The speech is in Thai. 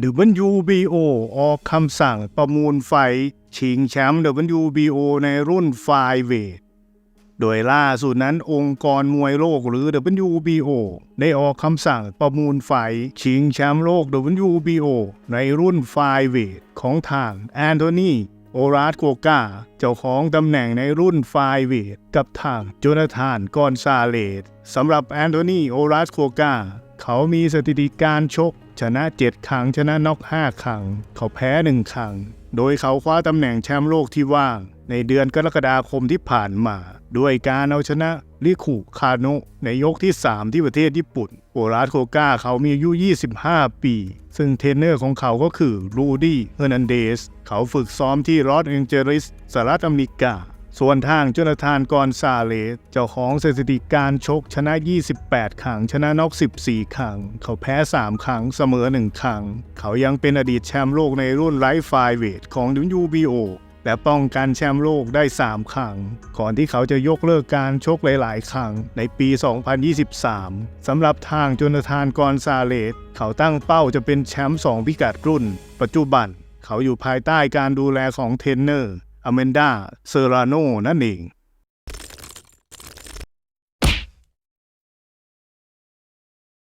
WBO ออกคำสั่งประมูลไฟชิงแชมป์ WBO ในรุ่นไฟเวท โดยล่าสุดนั้นองค์กรมวยโลกหรือ WBO ได้ออกคำสั่งประมูลไฟชิงแชมป์โลก WBO ในรุ่นไฟเวทของทางแอนโทนีโอราสโกกาเจ้าของตำแหน่งในรุ่นไฟเวทกับทางโจนาธานกอนซาเลสสำหรับแอนโทนีโอราสโกกาเขามีสถิติการชกชนะ 7 ครั้ง ชนะน็อก 5 ครั้ง เขาแพ้ 1 ครั้ง โดยเขาคว้าตำแหน่งแชมป์โลกที่ว่าง ในเดือนกรกฎาคมที่ผ่านมา ด้วยการเอาชนะลิคุคาโนะในยกที่ 3 ที่ประเทศญี่ปุ่นโอราสโคก้าเขามีอายุ 25 ปี ซึ่งเทรนเนอร์ของเขาก็คือรูดี้เฮอร์นันเดส เขาฝึกซ้อมที่รอสแองเจลิสสหรัฐอเมริกา ส่วนทางจนาธานกอนซาเลสเจ้าของสถิติการชกชนะ 28 ครั้ง ชนะน็อก14 ครั้ง เขาแพ้ 3 ครั้งเสมอ 1 ครั้ง เขายังเป็นอดีตแชมป์โลกในรุ่นไลฟ์ไฟเวทของ WBO และป้องกันแชมป์โลกได้ 3 ครั้ง ก่อนที่เขาจะยกเลิกการชกหลาย ๆ ครั้งในปี 2023 สำหรับทางจนาธานกอนซาเลสเขาตั้งเป้าจะเป็นแชมป์2พิกัดรุ่น ปัจจุบัน เขาอยู่ภายใต้การดูแลของเทรนเนอร์ อเมนดาเซราโนนั่นเอง